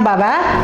বাবা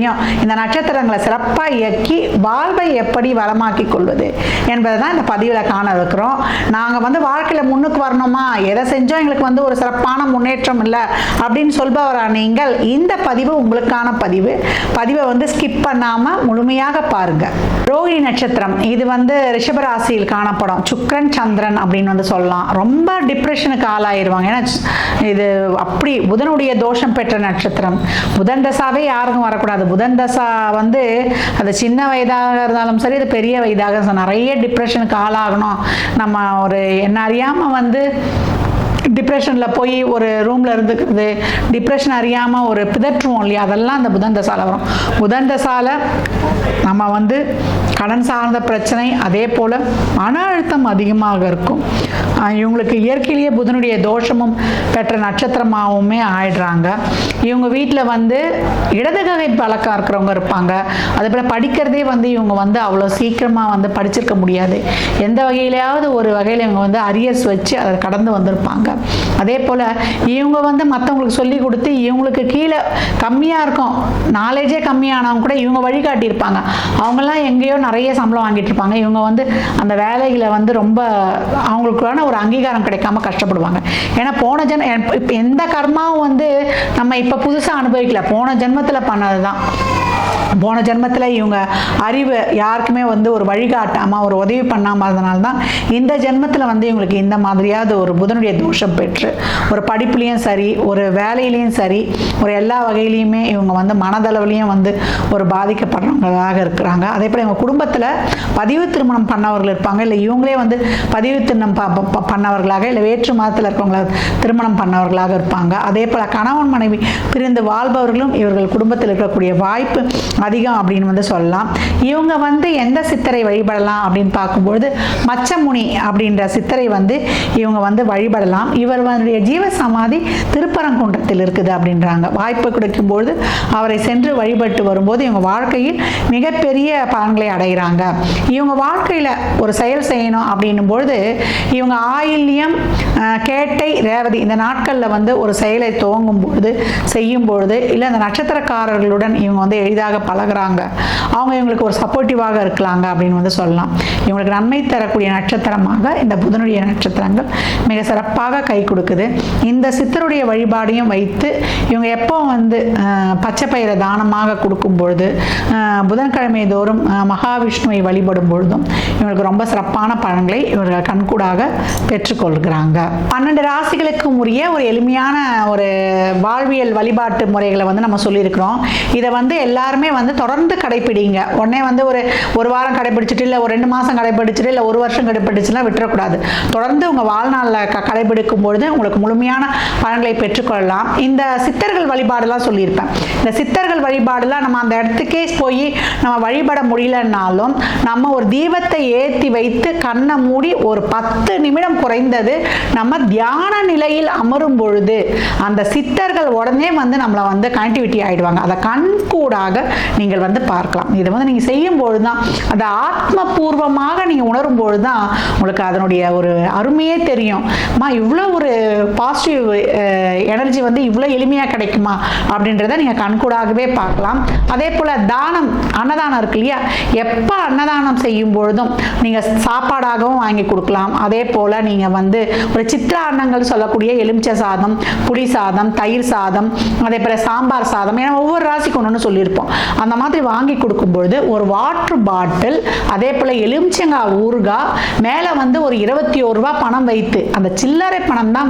தெரியும். இந்த நட்சத்திரங்களை சிறப்பாக இயக்கி வாழ்வை எப்படி வளமாக்கி கொள்வது என்பதை தான் இந்த பதிவில் காண இருக்கிறோம். நாங்கள் வந்து வாழ்க்கையில் முன்னுக்கு வரணுமா? எதை செஞ்சோம் எங்களுக்கு வந்து ஒரு சிறப்பான முன்னேற்றம் இல்லை? அப்படின்னு சொல்பவரா நீங்கள் இந்த பதிவு உங்களுக்கான பதிவு. பதிவை வந்து ஸ்கிப் பண்ணாமல் முழுமையாக பாருங்க. ரோகிணி நட்சத்திரம் இது வந்து ரிஷபராசியில் காணப்படும். சுக்ரன் சந்திரன் அப்படின்னு வந்து சொல்லலாம். ரொம்ப டிப்ரெஷனுக்கு ஆளாயிருவாங்க. ஏன்னா இது அப்படி புதனுடைய தோஷம் பெற்ற நட்சத்திரம். புதன் தசாவே யாருக்கும் வரக்கூடாது. புதன் தசா வந்து அது சின்ன வயதாக இருந்தாலும் சரி அது பெரிய வயதாக நிறைய டிப்ரெஷனுக்கு ஆளாகணும். நம்ம ஒரு என்ன அறியாமல் வந்து டிப்ரெஷனில் போய் ஒரு ரூமில் இருந்துக்கிறது டிப்ரெஷன் அறியாமல் ஒரு பிதற்றுவோம் இல்லையா? அதெல்லாம் அந்த புதன் தசாவில் வரும். புதன் தசாவில் நம்ம வந்து கடன் சார்ந்த பிரச்சனை அதே போல் மன அழுத்தம் அதிகமாக இருக்கும். இவங்களுக்கு இயற்கையிலேயே புதனுடைய தோஷமும் பெற்ற நட்சத்திரமாகவுமே ஆயிடுறாங்க. இவங்க வீட்டில் வந்து இடதுகை பழக்கம் இருக்கிறவங்க இருப்பாங்க. அதே போல் படிக்கிறதே வந்து இவங்க வந்து அவ்வளோ சீக்கிரமாக வந்து படிச்சிருக்க முடியாது. எந்த வகையிலையாவது ஒரு வகையில் இவங்க வந்து அரியர்ஸ் வச்சு அதை கடந்து வந்திருப்பாங்க. அதே போல் இவங்க வந்து மற்றவங்களுக்கு சொல்லி கொடுத்து இவங்களுக்கு கீழே கம்மியாக இருக்கும். நாலேஜே கம்மியானவங்க கூட இவங்க வழிகாட்டியிருப்பாங்க. அவங்கெல்லாம் எங்கேயோ நிறைய சம்பளம் வாங்கிட்டு இருப்பாங்க. இவங்க வந்து அந்த வேலைகளை வந்து ரொம்ப அவங்களுக்கான ஒரு அங்கீகாரம் கிடைக்காம கஷ்டப்படுவாங்க. ஏன்னா போன ஜென் இப்போ எந்த கர்மாவும் வந்து நம்ம இப்போ புதுசாக அனுபவிக்கல. போன ஜென்மத்தில் பண்ணது தான் போன ஜென்மத்தில் இவங்க அறிவு யாருக்குமே வந்து ஒரு வழிகாட்டாமல் ஒரு உதவி பண்ணாமல் இருந்தனால தான் இந்த ஜென்மத்தில் வந்து இவங்களுக்கு இந்த மாதிரியாவது ஒரு புதனுடைய தோஷம் பெற்று ஒரு படிப்புலேயும் சரி ஒரு வேலையிலையும் சரி ஒரு எல்லா வகையிலையுமே இவங்க வந்து மனதளவுலையும் வந்து ஒரு பாதிக்கப்படுறவங்களாக இருக்கிறாங்க. அதே போல் இவங்க குடும்பத்தில் பதிவு திருமணம் பண்ணவர்கள் இருப்பாங்க. இல்லை இவங்களே வந்து பதிவு திருமணம் ப- ப- ப- பண்ணவர்களாக இல்லை வேற்று மதத்தில் இருக்கவங்கள திருமணம் பண்ணவர்களாக இருப்பாங்க. அதே போல் கணவன் மனைவி பிரிந்து வாழ்பவர்களும் இவர்கள் குடும்பத்தில் இருக்கக்கூடிய வாய்ப்பு அதிகம் அப்படின்னு வந்து சொல்லலாம். இவங்க வந்து எந்த சித்தரை வழிபடலாம் அப்படின்னு பார்க்கும்பொழுது மச்சமுனி அப்படின்ற சித்தரை வந்து இவங்க வந்து வழிபடலாம். இவர் வந்து ஜீவ சமாதி திருப்பரங்குன்றத்தில் இருக்குது அப்படின்றாங்க. வாய்ப்பு கிடைக்கும்பொழுது அவரை சென்று வழிபட்டு வரும்போது இவங்க வாழ்க்கையில் மிகப்பெரிய பலன்களை அடைகிறாங்க. இவங்க வாழ்க்கையில் ஒரு செயல் செய்யணும் அப்படின்னும் பொழுது இவங்க ஆயில்யம் கேட்டை ரேவதி இந்த நாட்களில் வந்து ஒரு செயலை துவங்கும் பொழுது செய்யும் பொழுது இல்லை அந்த நட்சத்திரக்காரர்களுடன் இவங்க வந்து எளிதாக பழகுறாங்க. அவங்க இவங்களுக்கு ஒரு சப்போர்ட்டிவாக இருக்கலாங்க அப்படின்னு வந்து சொல்லலாம். இவங்களுக்கு நன்மை தரக்கூடிய நட்சத்திரமாக இந்த புதனுடைய நட்சத்திரங்கள் மிக சிறப்பாக கை கொடுக்குது இந்த சித்தருடைய வழிபாடையும் வைத்து இவங்க எப்போ வந்து பச்சை பயிரை தானமாக கொடுக்கும் பொழுது புதன்கிழமை தோறும் மகாவிஷ்ணுவை வழிபடும் பொழுதும் இவங்களுக்கு ரொம்ப சிறப்பான பலன்களை இவர்கள் கண்கூடாக பெற்றுக்கொள்கிறாங்க. பன்னெண்டு ராசிகளுக்கும் உரிய ஒரு எளிமையான ஒரு வாழ்வியல் வழிபாட்டு முறைகளை வந்து நம்ம சொல்லியிருக்கிறோம். இதை வந்து எல்லாருமே வந்து தொடர்ந்து கடைப்பிடிங்க. உடனே வந்து ஒரு ஒரு வாரம் கடைப்பிடிச்சிட்டு இல்லை ஒரு ரெண்டு மாதம் கடைப்பிடிச்சிட்டு இல்லை ஒரு வருஷம் கடைப்பிடிச்சுலாம் விட்டுறக்கூடாது. தொடர்ந்து உங்கள் வாழ்நாளில் க கடைபிடிக்கும் பொழுது உங்களுக்கு முழுமையான பலன்களை பெற்றுக்கொள்ளலாம். இந்த சித்தர்கள் வழிபாடுலாம் சொல்லியிருப்பேன். இந்த சித்தர்கள் வழிபாடுலாம் நம்ம அந்த இடத்துக்கே போய் நம்ம வழிபட முடியலன்னாலும் நம்ம ஒரு தீபத்தை ஏற்றி வைத்து கண்ணை மூடி ஒரு பத்து நிமிடம் குறைந்தது நம்ம தியான நிலையில் அமரும் பொழுது அந்த சித்தர்கள் உடனே வந்து நம்மளை வந்து கனெக்டிவிட்டி ஆகிடுவாங்க அதை கண்கூடாக நீங்கள் வந்து பார்க்கலாம். இதை வந்து நீங்கள் செய்யும் பொழுது தான் அதை ஆத்மபூர்வமாக நீங்கள் உணரும் பொழுது தான் உங்களுக்கு அதனுடைய ஒரு அருமையே தெரியும். அம்மா இவ்வளோ ஒரு பாசிட்டிவ் எனர்ஜி வந்து இவ்வளோ எளிமையாக கிடைக்குமா அப்படின்றத நீங்கள் கண்கூடாகவே பார்க்கலாம். அதே போல் தானம் அன்னதானம் இருக்கு இல்லையா? எப்போ அன்னதானம் செய்யும் பொழுதும் நீங்கள் சாப்பாடாகவும் வாங்கி கொடுக்கலாம். அதே போல் நீங்கள் வந்து ஒரு சித்திர அன்னங்கள் சொல்லக்கூடிய எலுமிச்சை சாதம் புளி சாதம் தயிர் சாதம் அதே போல் சாம்பார் சாதம் ஏன்னா ஒவ்வொரு ராசிக்கு ஒன்று சொல்லியிருப்போம். அந்த மாதிரி வாங்கி கொடுக்கும்பொழுது ஒரு வாட்ரு பாட்டில் அதே போல் எலுமிச்சங்காய் ஊறுகாய் மேலே வந்து ஒரு இருபத்தி ஒரு ரூபா பணம் வைத்து அந்த சில்லறை பணம் தான்